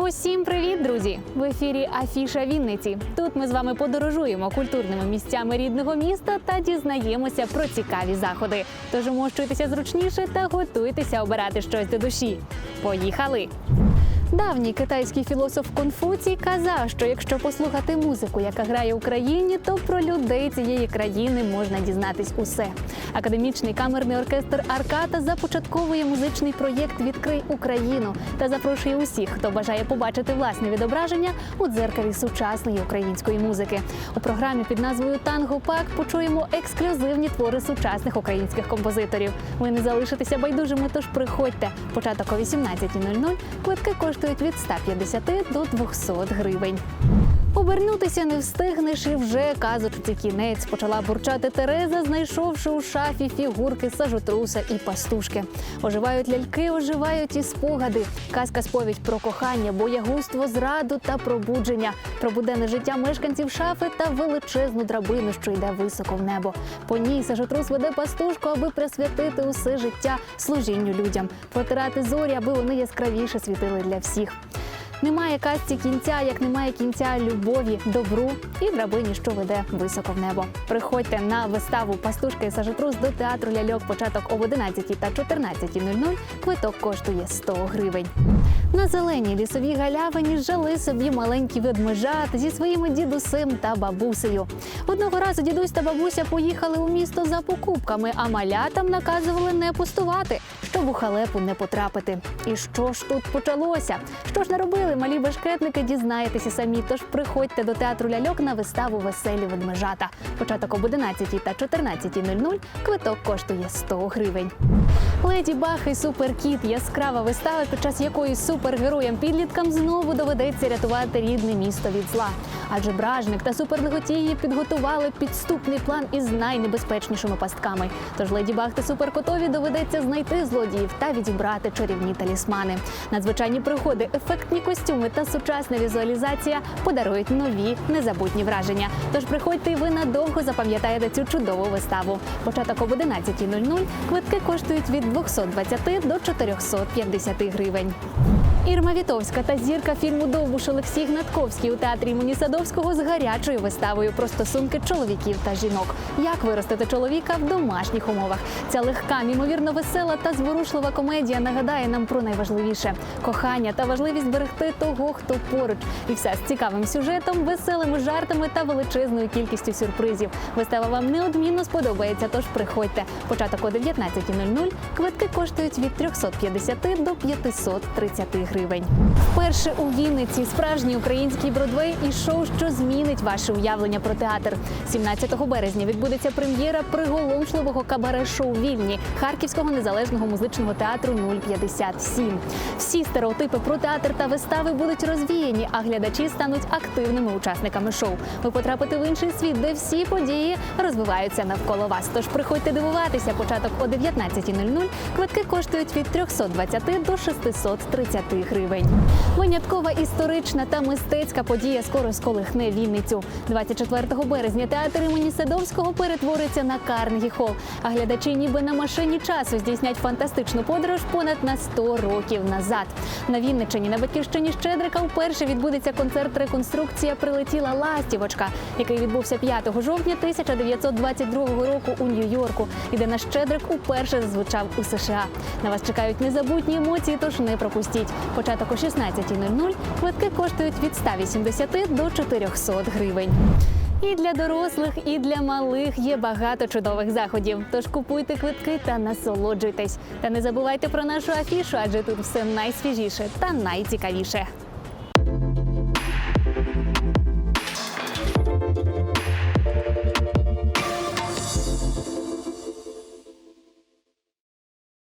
Усім привіт, друзі! В ефірі Афіша Вінниці. Тут ми з вами подорожуємо культурними місцями рідного міста та дізнаємося про цікаві заходи. Тож мощуйтеся зручніше та готуйтеся обирати щось до душі. Поїхали! Давній китайський філософ Конфуцій казав, що якщо послухати музику, яка грає в Україні, то про людей цієї країни можна дізнатись усе. Академічний камерний оркестр Арката започатковує музичний проєкт Відкрий Україну та запрошує усіх, хто бажає побачити власне відображення у дзеркалі сучасної української музики. У програмі під назвою Танго Пак почуємо ексклюзивні твори сучасних українських композиторів. Ви не залишитеся байдужими, тож приходьте. Початок о 18.00. Квитки коштують від 150 до 200 гривень. Обернутися не встигнеш і вже казочці кінець почала бурчати Тереза, знайшовши у шафі фігурки сажотруса і пастушки. Оживають ляльки, оживають і спогади. Казка сповідь про кохання, боягузтво, зраду та пробудження, про буденне життя мешканців шафи та величезну драбину, що йде високо в небо. По ній сажотрус веде пастушку, аби присвятити усе життя служінню людям, протирати зорі, аби вони яскравіше світили для всіх. Немає казці кінця, як немає кінця любові, добру і драбині, що веде високо в небо. Приходьте на виставу Пастушка і сажотрус до театру ляльок початок об 11 та 14.00. Квиток коштує 100 гривень. На зеленій лісовій галявині жили собі маленькі ведмежата зі своїми дідусем та бабусею. Одного разу дідусь та бабуся поїхали у місто за покупками, а малятам наказували не пустувати, щоб у халепу не потрапити. І що ж тут почалося? Що ж наробили малі бешкетники? Дізнаєтеся самі. Тож приходьте до театру ляльок на виставу Веселі ведмежата. Початок об 11 та 14.00. Квиток коштує 100 гривень. Леді Бах і Суперкіт яскрава вистава, під час якої супергероям підліткам знову доведеться рятувати рідне місто від зла. Адже бражник та суперлеготії підготували підступний план із найнебезпечнішими пастками. Тож леді Баг та суперкотові доведеться знайти злодіїв та відібрати чарівні талісмани. Надзвичайні пригоди, ефектні костюми та сучасна візуалізація подарують нові незабутні враження. Тож приходьте і ви надовго запам'ятаєте цю чудову виставу. Початок об 11.00. Квитки коштують від 220 до 450 гривень. Ірма Вітовська та зірка фільму Довбуш Олексій Гнатковський у театрі імені Садовського з гарячою виставою про стосунки чоловіків та жінок. Як виростити чоловіка в домашніх умовах? Ця легка, мімовірно весела та зворушлива комедія нагадає нам про найважливіше кохання та важливість берегти того, хто поруч. І все з цікавим сюжетом, веселими жартами та величезною кількістю сюрпризів. Вистава вам неодмінно сподобається, тож приходьте. Початок о 19.00. Квитки коштують від 350 до 530 гривень. Вперше у Вінниці справжній український бродвей і шоу, що змінить ваше уявлення про театр. 17 березня відбудеться прем'єра приголомшливого кабаре-шоу Вільні Харківського незалежного музичного театру 057. Всі стереотипи про театр та вистави будуть розвіяні, а глядачі стануть активними учасниками шоу. Ви потрапите в інший світ, де всі події розвиваються навколо вас. Тож приходьте дивуватися. Початок о 19.00. Квитки коштують від 320 до 630 гривень. Виняткова історична та мистецька подія скоро сколихне Вінницю. 24 березня театр імені Садовського перетвориться на Карнегі Хол. А глядачі, ніби на машині часу, здійснять фантастичну подорож понад на 100 років назад. На Вінниччині на батьківщині Щедрика вперше відбудеться концерт реконструкція Прилетіла ластівочка, який відбувся 5 жовтня 1922 року у Нью-Йорку, і де наш Щедрик уперше зазвучав у США. На вас чекають незабутні емоції, тож не пропустіть. Початок о 16.00. Квитки коштують від 180 до 400 гривень. І для дорослих, і для малих є багато чудових заходів. Тож купуйте квитки та насолоджуйтесь. Та не забувайте про нашу афішу, адже тут все найсвіжіше та найцікавіше.